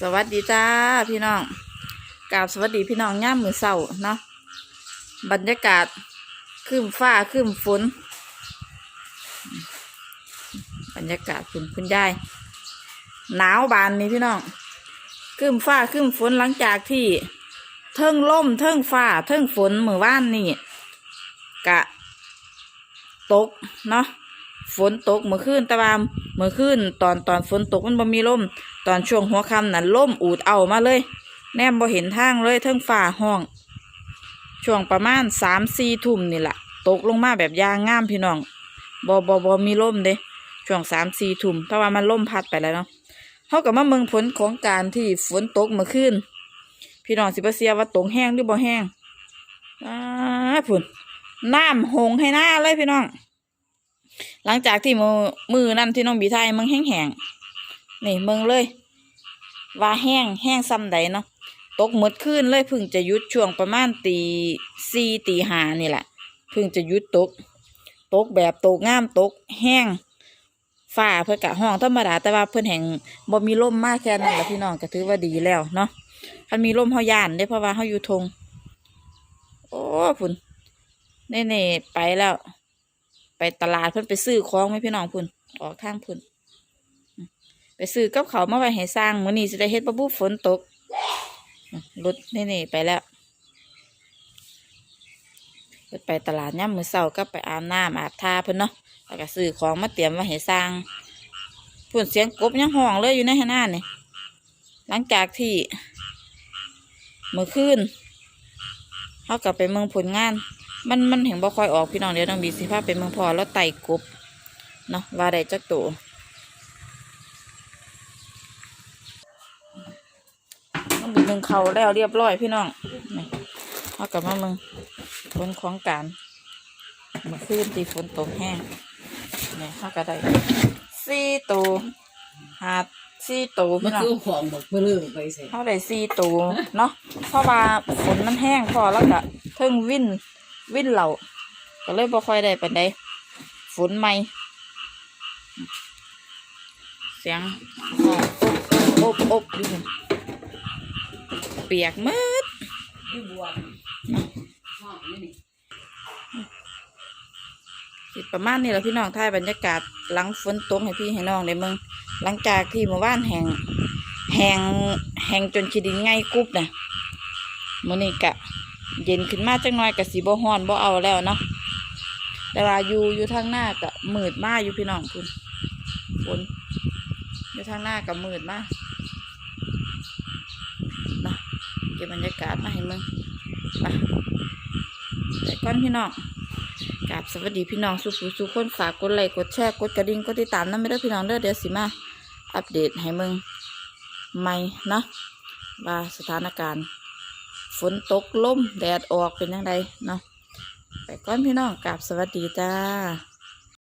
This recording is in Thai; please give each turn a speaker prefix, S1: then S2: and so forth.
S1: สวัสดีจ้าพี่น้องกราบสวัสดีพี่น้องย่ามมือเศร้าเนาะบรรยากาศครึ้มฟ้าครึ้มฝน บรรยากาศคุณคุณยายหนาวบานนี้พี่น้องครึ้มฟ้าครึ้มฝนหลังจากที่เทิงล่มเทิงฟ้าเทิงฝนมือว่านนี่กะ ตกเนาะ ฝนตกเมื่อคืนต่ว่าเมื่อคืนตอนตอนฝนตกมันบ่มีลมตอนช่วงหัวค่ำนั่นลมอูดเอามาเลย แนมบ่เห็นทางเลยเทิงฝ่าห้อง ช่วงประมาณสามสี่ทุ่มนี่แหละตกลงมาแบบยางงามพี่น้องบ่บ่บ่มีลมเด้ช่วงสามสี่ทุ่มเพราะว่ามันลมพัดไปแล้วเนาะเขากับมาเมืองผลของการที่ฝนตกเมื่อคืนพี่น้องสิบเสียว่าตกแห้งหรือบ่แห้งอ้าพุ่นน้ำหงให้หน้าเลยพี่น้อง หลังจากที่มือมือนั่นที่น้องบีไทยมึงแห้งแห้งนี่มึงเลย ว่าแห้งแห้งซ้ำใดเนาะตกหมดขึ้นเลยพึ่งจะยุดช่วงประมาณตีสี่ตีห้านี่แหละพึ่งจะยุดตก ตกแบบตกงามตกแห้งฝ่าเพื่อกะห้องธรรมดาแต่ว่าเพื่อนแห่งบ่มีลมมากแค่นั้นแหละพี่น้องก็ถือว่าดีแล้วเนาะถ้ามีลมเขาย่านได้เพราะว่าเขาอยู่ทง โอ้พุ่นเน่ๆไปแล้ว ไปตลาดเพิ่นไปซื้อของไหมพี่น้องพุ่นออกทางพุ่นไปซื้อกับเขามาไว้ให้สร้างมื้อนี้สิได้เฮ็ดบ่บุฝนตกอืมรถนี่ไปแล้วไปตลาดย่ำมือเช้าก็ไปอาบน้ำอาบท่าเพิ่นเนาะแล้วก็ซื้อของมาเตรียมไว้ให้สร้างพุ่นเสียงกบยังห้องเลยอยู่ในหน้านี่หลังจากที่เมื่อคืนเขากลับไปเมืองผลงาน มันมันเห็นบ่ค่อยออกพี่น้องเดี๋ยวน้องบีสิพาไปเมืองพอแล้วไต่กบเนาะว่าได้จักตัวน้องบีหนึ่งเขาแล้วเรียบร้อยพี่น้องนี่เอากลับมาเมืองฝนของการเมื่อคืนที่ฝนตกแห้งนี่เขาก็ได้สี่ตัวหาดสี่ตัว
S2: มั
S1: พี่
S2: น
S1: น้อง
S2: คือของบอกเพื่อเลิกไปใส่
S1: เขาได้สี่ตัวเนาะเพราะว่าฝนมันแห้งพอแล้วก็เทิงวิน วิ่นเหล่าก็เลยบ่ค่อยได้ปานใดฝนใหม่ เสียงอบอบอบอยู่เปียกมืดประมาณนี้แหละพี่น้องถ่ายบรรยากาศหลังฝนตกให้พี่ให้น้องได้เมืองหลังจากที่เมื่อวานแห้งแห้งแห้งจนขีดินง่ายกุ๊บนะมือนี้กะ เย็นขึ้นมาจังน้อยกะสีบ่ฮ้อนบ่เอาแล้วเนาะแต่ว่าอยู่อยู่ทางหน้ากะมืดมากอยู่พี่น้องคุณฝนอยู่ทางหน้ากะมืดมากเนาะเก็บบรรยากาศมาให้มึงไปแต่ก่อนพี่น้องกราบสวัสดีพี่น้องสุขสุขคนฝากกดไลค์กดแชร์กดกระดิ่งกดติดตามนั่นไม่ได้พี่น้องเด้อเดี๋ยวสิมาอัปเดตให้มึงใหม่เนาะว่าสถานการณ์ ฝนตกลมแดดออกเป็นยังไงเนาะไปก่อนพี่น้องกราบสวัสดีจ้า